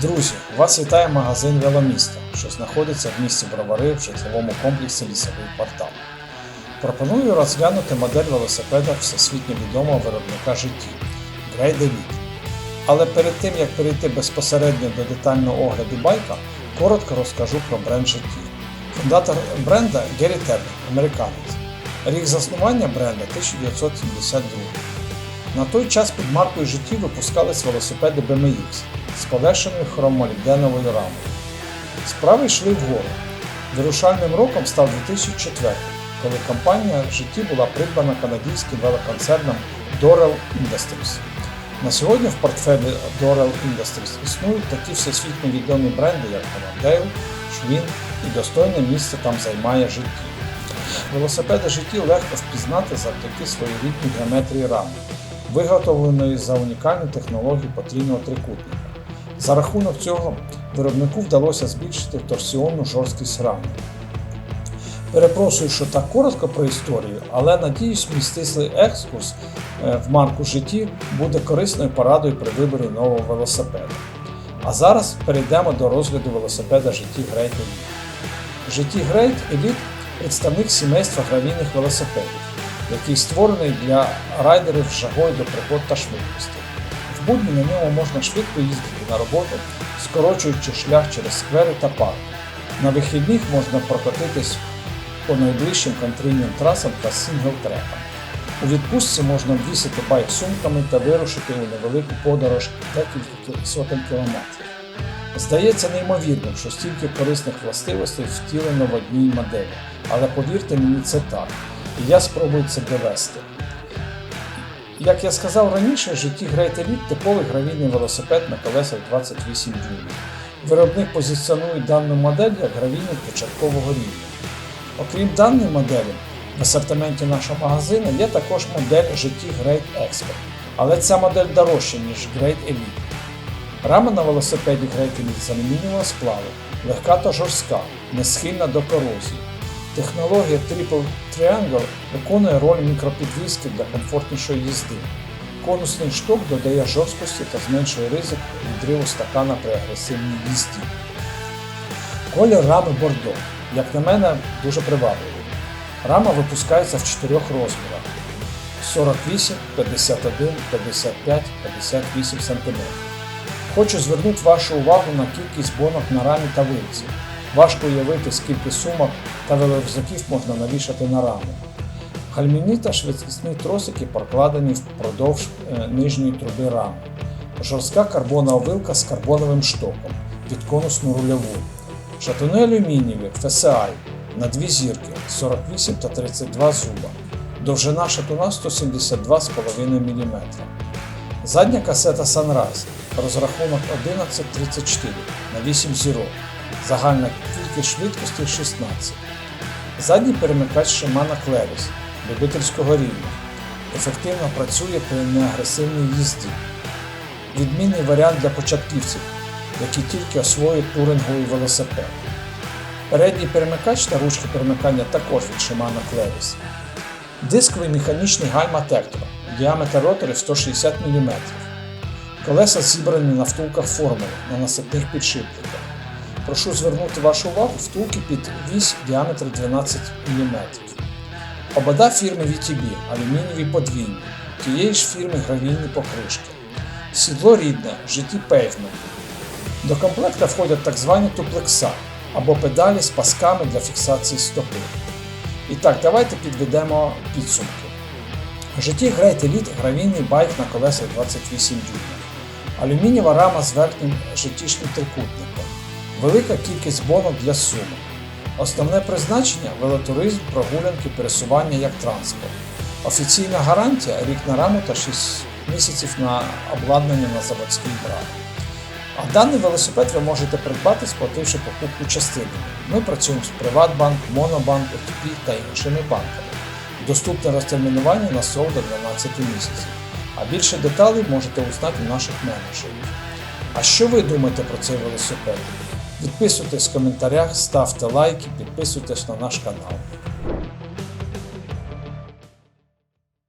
Друзі, вас вітає магазин Веломісто, що знаходиться в місті Бровари в житловому комплексі Лісовий квартал. Пропоную розглянути модель велосипеда всесвітньо відомого виробника житті Great Elite. Але перед тим як перейти безпосередньо до детального огляду байка, коротко розкажу про бренд житті. Фундатор бренда Геррі Тернер, американець. Рік заснування бренда 1972. На той час під маркою житті випускались велосипеди BMX з полегшеною хромолібденовою рамою. Справи йшли вгору. Вирушальним роком став 2004, коли компанія в житті була придбана канадським велоконцерном Dorel Industries. На сьогодні в портфелі Dorel Industries існують такі всесвітньо відомі бренди, як Commandale, Schwinn і достойне місце там займає житті. Велосипеди житті легко впізнати завдяки своєрідній геометрії рами, виготовленої за унікальну технологію потрійного трикутника. За рахунок цього виробнику вдалося збільшити торсіонну жорсткість рами. Перепрошую, що так коротко про історію, але надіюсь, мій стислий екскурс е, в марку житті буде корисною порадою при виборі нового велосипеда. А зараз перейдемо до розгляду велосипеда житті Great Elite. Житті Great Elite представник сімейства гравійних велосипедів, який створений для райдерів з жагою до пригод та швидкості. В будні на ньому можна швидко їздити на роботу, скорочуючи шлях через сквери та парк. На вихідних можна прокотитись по найближчим контрольним трасам та сінгл-трекам. У відпустці можна обвісити байк сумками та вирушити у невелику подорож декілька сотень кілометрів. Здається неймовірним, що стільки корисних властивостей втілено в одній моделі, але повірте мені, це так. Я спробую це довести. Як я сказав раніше, в житті Great Elite типовий гравійний велосипед на колесах 28 дюймів. Виробник позиціонує дану модель як гравійник початкового рівня. Окрім даної моделі, в асортименті нашого магазину є також модель житті Great Expert, але ця модель дорожча, ніж Great Elite. Рама на велосипеді Great Elite з алюмінієвого сплаву, легка та жорстка, не схильна до корозії. Технологія Triple Triangle виконує роль мікропідвіски для комфортнішої їзди. Конусний шток додає жорсткості та зменшує ризик відриву стакана при агресивній їзді. Колір рами бордо, як на мене, дуже привабливий. Рама випускається в чотирьох розмірах: 48, 51, 55, 58 см. Хочу звернути вашу увагу на кількість бонок на рамі та вилці. Важко уявити, скільки сумок та велорюкзаків можна навішати на раму. Гальмівні та швидкісні тросики прокладені впродовж е, нижньої труби рами. Жорстка карбонова вилка з карбоновим штоком під конусну рульову. Шатуни алюмінієві FSI на дві зірки 48 та 32 зуба. Довжина шатуна 172,5 мм. Задня касета Sunrise. Розрахунок 11.34 на 8 зірок. Загальна кількість швидкості 16. Задній перемикач Shimano Claris любительського рівня. Ефективно працює при неагресивній їзді. Відмінний варіант для початківців, які тільки освоюють туринговий велосипед. Передній перемикач та ручки перемикання також від Shimano Claris. Дисковий механічний гальма Тектора. Діаметр роторів 160 мм. Колеса зібрані на втулках формули на насипних підшипниках. Прошу звернути вашу увагу втулки під вісь діаметр 12 мм. Обода фірми VTB алюмінієві подвійні, тієї ж фірми гравійні покришки. Сідло рідне, житті пейвмент. До комплекта входять так звані туплекса або педалі з пасками для фіксації стопи. І так, давайте підведемо підсумки. В житті Great Elite гравійний байк на колесах 28 дюймів. Алюмінієва рама з верхнім життішнім трикутником. Велика кількість бонок для сумок. Основне призначення велотуризм, прогулянки, пересування як транспорт. Офіційна гарантія рік на раму та 6 місяців на обладнання на заводський брак. А даний велосипед ви можете придбати, сплативши покупку частинами. Ми працюємо з Приватбанк, Монобанк, ОТП та іншими банками. Доступне розтермінування на срок до 12 місяців. А більше деталей можете узнати у наших менеджерів. А що ви думаєте про цей велосипед? Підписуйтесь в коментарях, ставте лайки, підписуйтесь на наш канал.